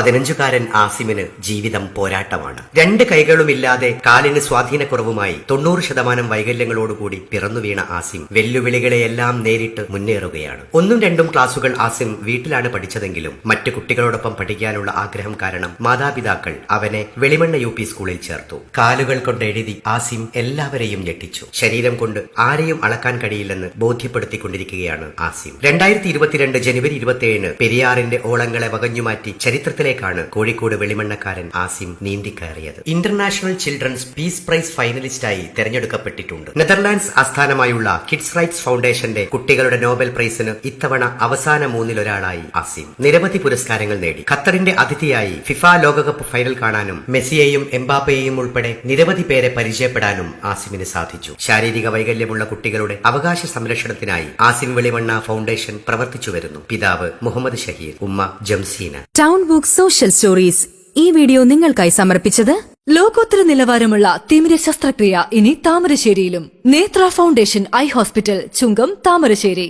പതിനഞ്ചുകാരൻ ആസിമിന് ജീവിതം പോരാട്ടമാണ്. രണ്ട് കൈകളുമില്ലാതെ കാലിന് സ്വാധീനക്കുറവുമായി തൊണ്ണൂറ് ശതമാനം വൈകല്യങ്ങളോടുകൂടി പിറന്നു വീണ ആസിം വെല്ലുവിളികളെയെല്ലാം നേരിട്ട് മുന്നേറുകയാണ്. ഒന്നും രണ്ടും ക്ലാസുകൾ ആസിം വീട്ടിലാണ് പഠിച്ചതെങ്കിലും മറ്റു കുട്ടികളോടൊപ്പം പഠിക്കാനുള്ള ആഗ്രഹം കാരണം മാതാപിതാക്കൾ അവനെ വെളിമണ്ണ യു സ്കൂളിൽ ചേർത്തു. കാലുകൾ കൊണ്ട് എഴുതി ആസിം എല്ലാവരെയും ഞെട്ടിച്ചു. ശരീരം കൊണ്ട് ആരെയും അളക്കാൻ കഴിയില്ലെന്ന് ബോധ്യപ്പെടുത്തിക്കൊണ്ടിരിക്കുകയാണ് ആസിം. രണ്ടായിരത്തി ഇരുപത്തിരണ്ട് ജനുവരി ഇരുപത്തിയേഴിന് പെരിയാറിന്റെ ഓളങ്ങളെ വകഞ്ഞുമാറ്റി ചരിത്രത്തിലേക്കാണ് കോഴിക്കോട് വെളിമണ്ണക്കാരൻ ആസിം നീന്തിക്കയറിയത്. ഇന്റർനാഷണൽ ചിൽഡ്രൻസ് പീസ് പ്രൈസ് ഫൈനലിസ്റ്റായി തെരഞ്ഞെടുക്കപ്പെട്ടിട്ടുണ്ട്. നെതർലാൻഡ്സ് ആസ്ഥാനമായുള്ള കിഡ്സ് റൈറ്റ്സ് ഫൗണ്ടേഷന്റെ കുട്ടികളുടെ നോബൽ പ്രൈസിന് ഇത്തവണ അവസാന മൂന്നിലൊരാളായി ആസിം. നിരവധി പുരസ്കാരങ്ങൾ നേടി. ഖത്തറിന്റെ അതിഥിയായി ഫിഫ ലോകകപ്പ് ഫൈനൽ കാണാനും മെസ്സിയെയും എംബാപ്പയെയും ഉൾപ്പെടെ നിരവധി പേരെ പരിചയപ്പെടാനും ആസിമിന് സാധിച്ചു. ശാരീരിക വൈകല്യമുള്ള കുട്ടികളുടെ അവകാശ സംരക്ഷണത്തിനായി ആസിം വെളിമണ്ണ ഫൗണ്ടേഷൻ പ്രവർത്തിച്ചു വരുന്നു പിതാവ് മുഹമ്മദ് ഷഹീർ ഉമ്മ Jamseena. Town book social stories. ഈ വീഡിയോ നിങ്ങൾക്കായി സമർപ്പിച്ചത് ലോകോത്തര നിലവാരമുള്ള തിമിര ശസ്ത്രക്രിയ ഇനി താമരശ്ശേരിയിലും. Nethra foundation eye hospital Chungam Thamarassery.